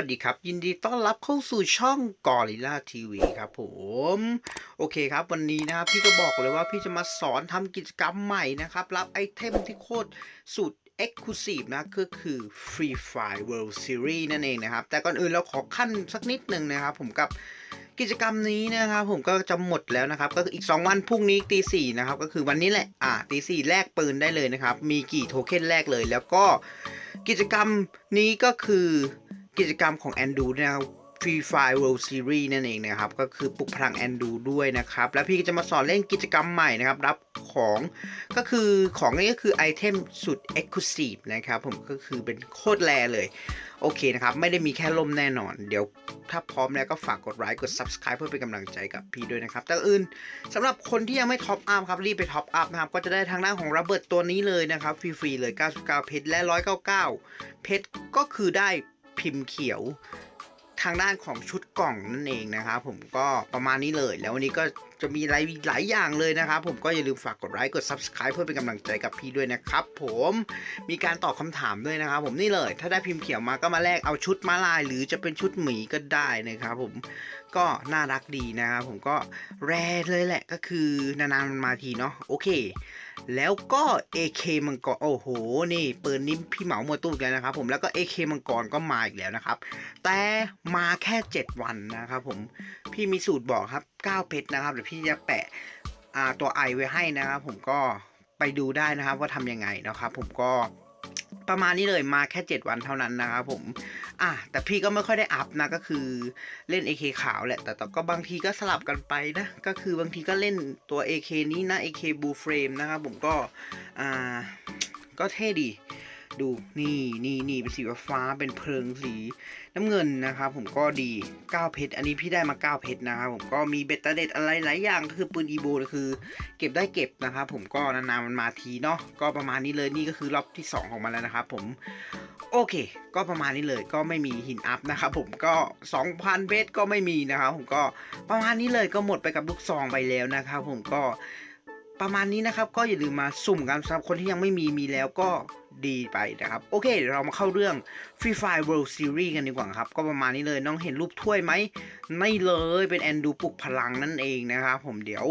สวัสดีครับ ยินดีต้อนรับเข้าสู่ช่องกอริล่าทีวีครับผม โอเคครับ วันนี้นะครับพี่ก็บอกเลยว่าพี่จะมาสอนทำกิจกรรมใหม่นะครับ รับไอเทมที่โคตรสุด Exclusive นะก็คือ Free Fire World Series นั่นเองนะครับ แต่ก่อนอื่นเราขอขั้นสักนิดหนึ่งนะครับ ผมกับกิจกรรมนี้นะครับผมก็จะหมดแล้วนะครับก็คืออีก 2 วันพรุ่งนี้ตีสี่นะครับก็คือวันนี้แหละอ่าตีสี่แลกปืนได้เลยนะครับ มีกี่โทเค็นแลกเลย แล้วก็กิจกรรมนี้ก็คือ กิจกรรมของ Andu นะครับ Free Fire World Series นั่นเองนะครับ ก็คือปลุกพลัง Andu ด้วยนะครับ แล้วพี่ก็จะมาสอนเล่นกิจกรรมใหม่นะครับ รับของก็คือของนี้ก็คือไอเทมสุด Exclusive นะครับ ผมก็คือเป็นโคตรแรเลย โอเคนะครับ ไม่ได้มีแค่ล่มแน่นอน เดี๋ยวถ้าพร้อมแล้วก็ฝากกดไลค์กด Subscribe เพื่อเป็นกำลังใจกับพี่ด้วยนะครับ แต่อื่นสำหรับคนที่ยังไม่ท็อปอัพครับ รีบไปท็อปอัพนะครับ ก็จะได้ทางด้านของระเบิดตัวนี้เลยนะครับฟรีๆเลย 99 เพชรและ 199 เพชรก็คือได้ พิมพ์เขียวทางด้านของชุดกล่องนั่นเองนะครับผมก็ประมาณนี้เลย แล้ววันนี้ก็จะมีหลายหลายอย่างเลยนะครับผมก็อย่าลืมฝากกดไลค์กด Subscribe เพื่อเป็นกำลังใจกับพี่ด้วยนะครับผมมีการตอบคำถามด้วยนะครับผมนี่เลย ถ้าได้พิมพ์เขียวมาก็มาแลกเอาชุดมาลาย หรือจะเป็นชุดหมีก็ได้นะครับผม ก็น่ารักดีนะครับผมก็แรเลยแหละก็คือนานๆมันมาทีเนาะโอเค แล้วก็ AK มังกรโอ้โห นี่ปืนนี้พี่เหมาหมดตู้กแล้วนะครับผมแล้วก็ AK มังกรก็มาอีกแล้วนะครับ แต่มาแค่ 7 วันนะครับผมพี่มีสูตรบอกครับ9เพชรนะครับเดี๋ยวพี่จะแปะอ่าตัวไอไว้ให้นะครับผมก็ไปดูได้นะครับว่าทำยังไงนะครับ ผมก็ ประมาณนี้เลยมาแค่ 7 วันเท่านั้นนะครับผม อะแต่พี่ก็ไม่ค่อยได้อัพนะก็คือเล่น AK ขาวแหละ แต่ก็บางทีก็สลับกันไปนะ ก็คือบางทีก็เล่นตัว AK นี้นะ AK Blue Frame นะครับผมก็อ่าก็เท่ดี ดูนี่นี่นี่เป็นสีฟ้าเป็นเพลิงสีน้ำเงินนะครับผมก็ดี9เพชรอันนี้พี่ได้มา9เพชรนะครับผมก็มีเบตเตอร์เดตอะไรหลายอย่างก็คือปืนอีโบคือ เก็บได้เก็บนะครับผมก็นานๆมันมาทีเนาะก็ประมาณนี้เลยนี่ก็คือรอบที่ 2 ของมันแล้วนะครับผมโอเค ก็ประมาณนี้เลยก็ไม่มีหินอัพนะครับผมก็ 2,000เพชรก็ไม่มีนะครับผมก็ประมาณนี้เลยก็หมดไปกับลูกซองไปแล้วนะครับผมก็ประมาณนี้นะครับก็อย่าลืมมาสุ่มกันสำหรับคนที่ยังไม่มีมีแล้วก็ ดีไปนะครับ โอเค เดี๋ยวเรามาเข้าเรื่อง Free Fire World Series กันดีกว่าครับ ก็ประมาณนี้เลยน้องเห็นรูปถ้วยไหม ไม่เลยเป็นแอนดูปลุกพลังนั่นเองนะครับผมเดี๋ยว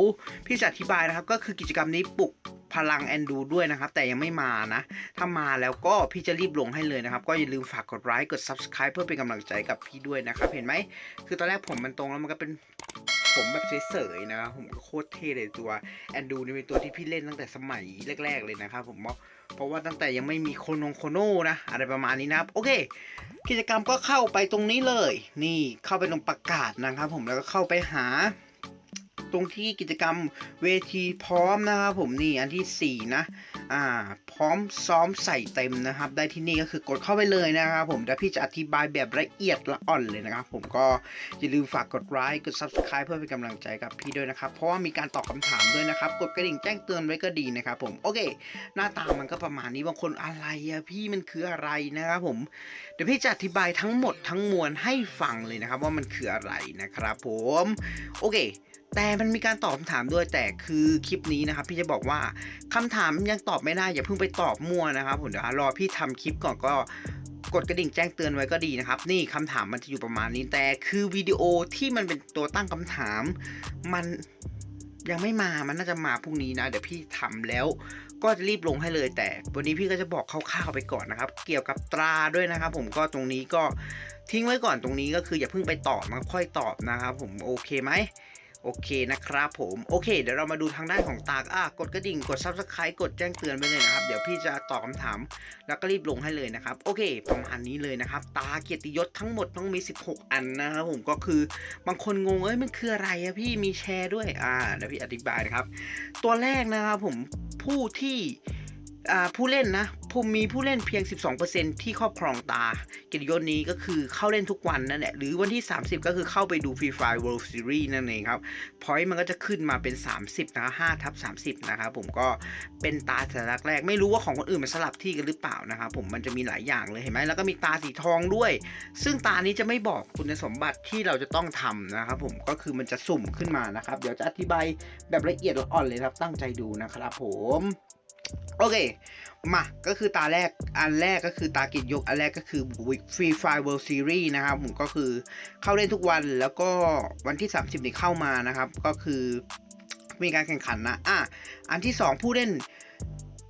พี่จะอธิบายนะครับ ก็คือกิจกรรมนี้ปลุกพลังแอนดูด้วยนะครับ แต่ยังไม่มานะ ถ้ามาแล้วก็พี่จะรีบลงให้เลยนะครับ ก็อย่าลืมฝากกดไลค์กด Subscribe เพื่อเป็นกำลังใจกับพี่ด้วยนะครับ เห็นไหมคือตอนแรกผมมันตรงแล้วมันก็เป็น ผมแบบเฉยๆนะครับผมก็โคตรเท่เลยตัวแอนดูนี่เป็นตัวที่พี่เล่นตั้งแต่สมัยแรก ๆ เลยนะครับผมเพราะว่าตั้งแต่ยังไม่มีโคนงโคโน่นะ อะไรประมาณนี้นะครับ โอเค กิจกรรมก็เข้าไปตรงนี้เลย นี่เข้าไปตรงประกาศนะครับ ผมแล้วก็เข้าไปหา ตรงที่กิจกรรมเวทีพร้อมนะครับผมนี่อันที่ 4 นะ อ่า พร้อมซ้อมใส่เต็มนะครับ ได้ที่นี่ก็คือกดเข้าไปเลยนะครับผมแต่พี่จะอธิบายแบบละเอียดละอ่อนเลยนะครับ ผมก็อย่าลืมฝากกดไลค์กด subscribe เพื่อเป็นกำลังใจกับพี่ด้วยนะครับ เพราะว่ามีการตอบคำถามด้วยนะครับ กดกระดิ่งแจ้งเตือนไว้ก็ดีนะครับผมโอเค หน้าตามันก็ประมาณนี้บางคนอะไรอะพี่มันคืออะไรนะครับผมเดี๋ยวพี่จะอธิบายทั้งหมดทั้งมวลให้ฟังเลยนะครับ ว่ามันคืออะไรนะครับ ผมโอเค แต่มันมีการตอบคำถามด้วยแต่คือคลิปนี้นะครับ พี่จะบอกว่าคำถามยังตอบไม่ได้อย่าเพิ่งไปตอบมั่วนะครับผมเดี๋ยวรอพี่ทำคลิปก่อนก็กดกระดิ่งแจ้งเตือนไว้ก็ดีนะครับ นี่คำถามมันจะอยู่ประมาณนี้ แต่คือวิดีโอที่มันเป็นตัวตั้งคำถาม มันยังไม่มามันน่าจะมาพรุ่งนี้นะ เดี๋ยวพี่ทำแล้ว ก็จะรีบลงให้เลย แต่วันนี้พี่ก็จะบอกคร่าวๆไปก่อนนะครับ เกี่ยวกับตราด้วยนะครับ ผมก็ตรงนี้ก็ทิ้งไว้ก่อนตรงนี้ก็คืออย่าเพิ่งไปตอบนะค่อยตอบนะครับผมโอเคไหม โอเคนะครับผมโอเค เดี๋ยวเรามาดูทางด้านของตากอะกดกระดิ่งกด subscribe กดแจ้งเตือนไปเลยนะครับ เดี๋ยวพี่จะตอบคำถาม แล้วก็รีบลงให้เลยนะครับ โอเค ประมาณนี้เลยนะครับ ตาเกียรติยศทั้งหมดต้องมี 16 อันนะครับผมก็คือบางคนงงเอ้ยมันคืออะไรอะพี่มีแชร์ด้วยอ่าเดี๋ยวพี่อธิบายนะครับ ตัวแรกนะครับผมผู้ที่ ผู้เล่นนะผมมีผู้เล่นเพียง 12%ที่ครอบครองตาเกียรติยศนี้ก็คือเข้าเล่นทุกวันนั่นแหละ หรือวันที่ 30 ก็คือเข้าไปดู Free Fire World Series นั่นเองครับพอยต์มันก็จะขึ้นมาเป็น 30 นะ5ทับ30 นะครับผมก็เป็นตาสัญลักษณ์แรก ไม่รู้ว่าของคนอื่นมันสลับที่กันหรือเปล่านะครับผมมันจะมีหลายอย่างเลยเห็นไหมแล้วก็มีตาสีทองด้วย ซึ่งตานี้จะไม่บอกคุณสมบัติที่เราจะต้องทำนะครับผมก็คือมันจะสุ่มขึ้นมานะครับเดี๋ยวจะอธิบายแบบละเอียดอ่อนเลยครับตั้งใจดูนะครับผม โอเค มาก็คือตาแรกอันแรกก็คือตากิจยก อันแรกก็คือ Free Fire World Series นะครับผมก็คือเข้าเล่นทุกวันแล้วก็วันที่ 30 นี่เข้ามานะครับ ก็คือมีการแข่งขันนะ อะ อันที่ 2 ผู้เล่น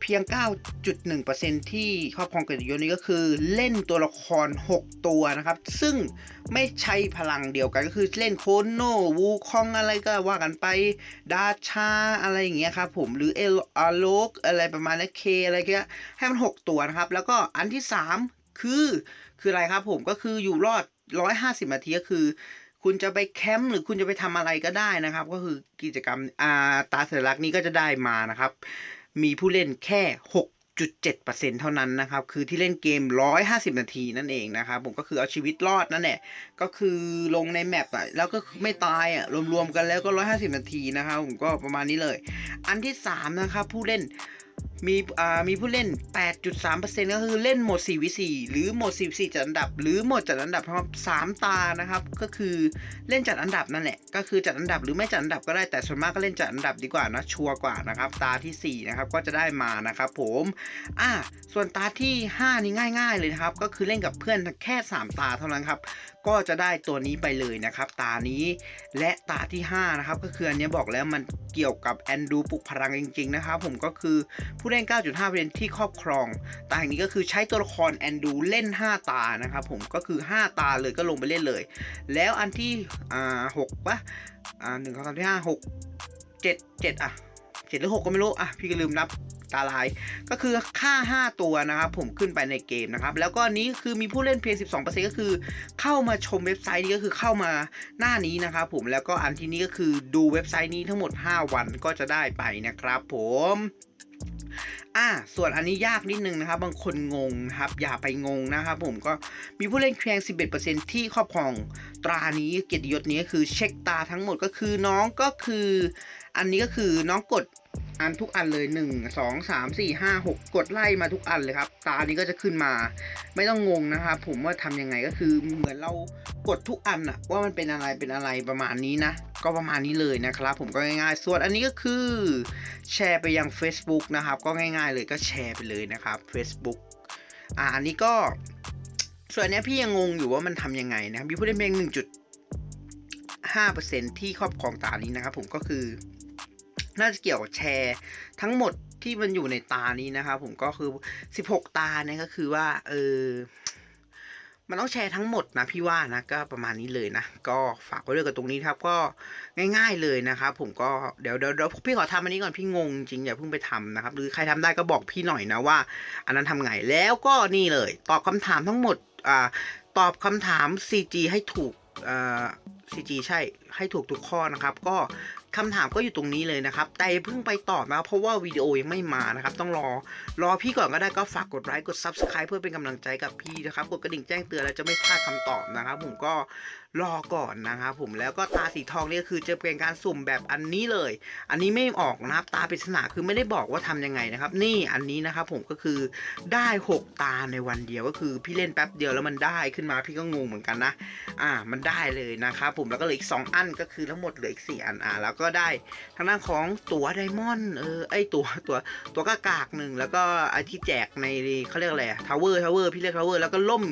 พียง 9.1%ที่ครอบครองเกิยศนี้ก็คือเล่นตัวละคร 6 ตัวนะครับ ซึ่งไม่ใช่พลังเดียวกันก็คือเล่นโคโนวูคองอะไรก็ว่ากันไปดาชาอะไรอย่างเงี้ยครับผมหรือเอลอาโลกอะไรประมาณนั้นเคอะไรเงี้ยให้มัน 6 ตัวนะครับ แล้วก็อันที่ 3 คือ คืออะไรครับผมก็คืออยู่รอด 150 นาทีก็คือคุณจะไปแคมป์หรือคุณจะไปทำอะไรก็ได้นะครับ ก็คือกิจกรรมอาตาสัญลักษณ์นี้ก็จะได้มานะครับ มีผู้เล่นแค่ 6.7%เท่านั้นนะครับ คือที่เล่นเกม 150 นาทีนั่นเองนะครับผมก็คือเอาชีวิตรอดนั่นแหละก็คือลงในแมปอะแล้วก็ไม่ตายอะรวมๆกันแล้วก็ 150 นาทีนะครับผมก็ประมาณนี้เลย อันที่ 3 นะครับผู้เล่น มีอ่ามีผู้เล่น 8.3%ก็คือเล่นโหมด 4v4 หรือโหมด 4v4 จัดอันดับ หรือโหมดจัดอันดับครับ3ตานะครับ ก็คือเล่นจัดอันดับนั่นแหละ ก็คือจัดอันดับหรือไม่จัดอันดับก็ได้ แต่ส่วนมากก็เล่นจัดอันดับดีกว่านะ ชัวร์กว่านะครับ ตาที่ 4 นะครับ ก็จะได้มานะครับผม อ่า ส่วนตาที่ 5 นี่ง่าย ๆ เลยครับ ก็คือเล่นกับเพื่อนแค่ 3 ตาเท่านั้นครับ ก็จะได้ตัวนี้ไปเลยนะครับ ตานี้ และตาที่ 5 นะครับ ก็คืออันนี้บอกแล้วมันเกี่ยวกับแอนดูปลุกพลังจริง ๆ นะครับผมก็คือผู้เล่น 9.5%ที่ครอบครอง ตาอย่างนี้ก็คือใช้ตัวละครแอนดูเล่น 5 ตานะครับผมก็คือ 5 ตาเลยก็ลงไปเล่นเลย แล้วอันที่อ่าหกปะอ่าหนึ่งสองสามที่ห้าหกเจ็ดเจ็ดอะเจ็ดหรือหกก็ไม่รู้อะพี่ก็ลืมนับ ตาลาย ก็คือค่า 5 ตัวนะครับผมขึ้นไปในเกมนะครับ แล้วก็อันนี้คือมีผู้เล่นเพียง 12%ก็คือ เข้ามาชมเว็บไซต์นี้ก็คือเข้ามาหน้านี้นะครับผมแล้วก็อันที่นี้ก็คือดูเว็บไซต์นี้ทั้งหมด 5 วันก็จะได้ไปนะครับผมอ่าส่วนอันนี้ยากนิดนึงนะครับ บางคนงงนะครับ อย่าไปงงนะครับผมก็มีผู้เล่นเพียง 11%ที่ครอบครองตรานี้เกียรติยศนี้คือเช็คตาทั้งหมดก็คือน้องก็คือ อันนี้ก็คือน้องกด อันทุกอันเลย 1 2 3 4 5 6 กดไล่มาทุกอันเลยครับ ตานี้ก็จะขึ้นมา ไม่ต้องงงนะครับ ผมว่าทำยังไงก็คือเหมือนเรากดทุกอันอะว่ามันเป็นอะไรเป็นอะไรประมาณนี้นะ ก็ประมาณนี้เลยนะครับ ผมก็ง่ายๆ ส่วนอันนี้ก็คือ แชร์ไปยัง Facebook นะครับ ก็ง่ายๆเลยก็แชร์ไปเลยนะครับ Facebook อ่าอันนี้ก็ส่วนอันนี้พี่ยังงงอยู่ว่ามันทำยังไงนะครับมีผู้เล่นเพียง1.5%ที่ครอบครองตานี้นะครับ ผมก็คือ น่าจะเกี่ยวกับแชร์ทั้งหมดที่มันอยู่ในตานี้นะครับผมก็คือ 16 ตาเนี่ยก็คือว่าเออมันต้องแชร์ทั้งหมดนะพี่ว่านะก็ประมาณนี้เลยนะ ก็ฝากไว้ด้วยกับตรงนี้ครับ ก็ง่ายๆเลยนะครับผมก็เดี๋ยวเดี๋ยวพี่ขอทำอันนี้ก่อนพี่งงจริงอย่าเพิ่งไปทำนะครับ หรือใครทำได้ก็บอกพี่หน่อยนะว่า อันนั้นทำไงแล้วก็นี่เลย ตอบคำถามทั้งหมดอ่าตอบคำถาม CG ให้ถูกอ่า CG ใช่ให้ถูกทุกข้อนะครับ ก็ คำถามก็อยู่ตรงนี้เลยนะครับ แต่เพิ่งไปตอบนะเพราะว่าวิดีโอยังไม่มานะครับ ต้องรอรอพี่ก่อนก็ได้ก็ฝากกดไลค์กด Subscribe เพื่อเป็นกำลังใจกับพี่นะครับ กดกระดิ่งแจ้งเตือนแล้วจะไม่พลาดคำตอบนะครับ ผมก็รอก่อนนะครับผมแล้วก็ตาสีทองนี่ก็คือจะเป็นการสุ่มแบบอันนี้เลย อันนี้ไม่ออกนะครับตาปริศนาคือไม่ได้บอกว่าทำยังไงนะครับ นี่อันนี้นะครับผมก็คือได้ 6 ตาในวันเดียวก็คือพี่เล่นแป๊บเดียวแล้วมันได้ขึ้นมาพี่ก็งงเหมือนกันนะอ่ามันได้เลยนะครับผมแล้วก็เหลืออีก 2 อันก็คือทั้งหมดเหลืออีก 4 อันอ่าแล้วก็ได้ทางด้านของตั๋วไดมอนด์เออไอตัวตัวตัวกากากหนึ่งแล้วก็ไอที่แจกในเขาเรียกอะไรทาวเวอร์ทาวเวอร์พี่เรียกทาวเวอร์แล้วก็ล่ม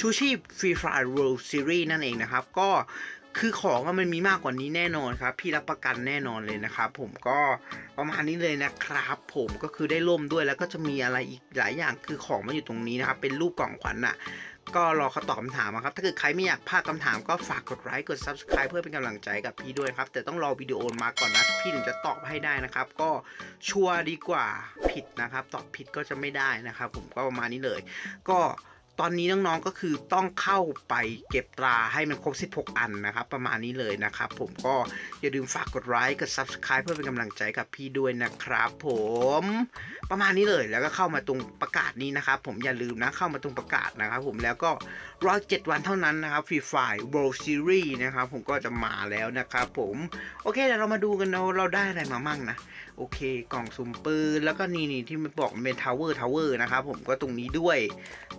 ชูชีพฟรีไฟร์ World Series นั่นเองนะครับก็คือของมันมีมากกว่านี้แน่นอนครับ พี่รับประกันแน่นอนเลยนะครับ ผมก็ประมาณนี้เลยนะครับ ผมก็คือได้ล่มด้วยแล้วก็จะมีอะไรอีกหลายอย่างคือของมันอยู่ตรงนี้นะครับ เป็นรูปกล่องขวัญน่ะก็รอเขาตอบคำถามครับ ถ้าเกิดใครไม่อยากพลาดคำถามก็ฝากกดไลค์กด Subscribe เพื่อเป็นกำลังใจกับพี่ด้วยครับ แต่ต้องรอวิดีโอมาก่อนนะ พี่ถึงจะตอบให้ได้นะครับ ก็ชัวร์ดีกว่าผิดนะครับ ตอบผิดก็จะไม่ได้นะครับ ผมก็ประมาณนี้เลย ก็ ตอนนี้น้องๆก็คือต้องเข้าไปเก็บตราให้มันครบ 16 อันนะครับ ประมาณนี้เลยนะครับ ผมก็อย่าลืมฝากกดไลค์กด Subscribe เพื่อเป็นกำลังใจกับพี่ด้วยนะครับผมประมาณนี้เลยแล้วก็เข้ามาตรงประกาศนี้นะครับ ผมอย่าลืมนะเข้ามาตรงประกาศนะครับ ผมแล้วก็รอเจ็ดวันเท่านั้นนะครับฟรีไฟ World Series นะครับ ผมก็จะมาแล้วนะครับผม โอเคเดี๋ยวเรามาดูกันนะว่าเราได้อะไรมามั่งนะ โอเค กล่องสุ่มปืน แล้วก็นี่นี่ที่มันบอกเป็นทาวเวอร์ทาวเวอร์นะครับผมก็ตรงนี้ด้วย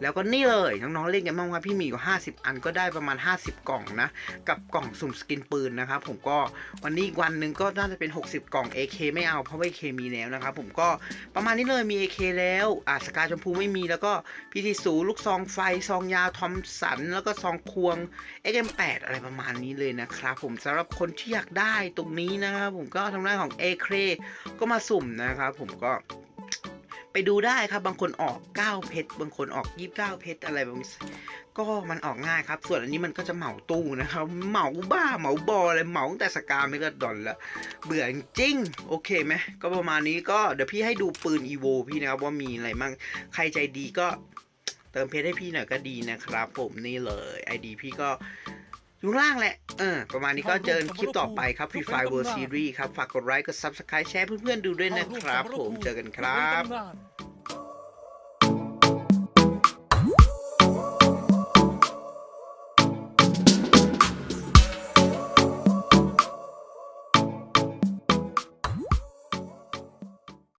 แล้วก็นี่เลยน้องๆเล่นกันบ้างครับพี่มีกว่า50 อันก็ได้ประมาณ 50 กล่องนะ กับกล่องสุ่มสกินปืนนะครับผมก็วันนี้วันหนึ่งก็น่าจะเป็น 60 กล่อง AK ไม่เอาเพราะว่า AK มีแล้วนะครับผมก็ประมาณนี้เลยมี AK แล้วอ่าสกาชมพูไม่มีแล้วก็พีทีสูลูกซองไฟซองยาวทอมสัน แล้วก็ซองควง XM8 อะไรประมาณนี้เลยนะครับผมสำหรับคนที่อยากได้ตรงนี้นะครับผมก็ทางด้านของ a k ก็มาสุ่มนะครับผมก็ไปดูได้ครับบางคนออก 9 เพชรบางคนออก 29 เพชรอะไรบางก็มันออกง่ายครับ ส่วนอันนี้มันก็จะเหมาตู้นะครับ เหมาบ้าเหมาบออะไรเหมาตั้งแต่สกาไม่ก็ดอนแล้วเบื่อจริง โอเคไหมก็ประมาณนี้ก็เดี๋ยวพี่ให้ดูปืน evo พี่นะครับว่ามีอะไรมั่งใครใจดีก็ เติมเพชรให้พี่หน่อยก็ดีนะครับผมนี่เลย ID พี่ก็อยู่ข้างล่างแหละ เออ ประมาณนี้ก็เจอกันคลิปต่อไปครับ Free Fire World Series ครับ ฝากกดไลค์ กด Subscribe แชร์เพื่อนๆดูด้วยนะครับผม เจอกันครับเป็นตำนาน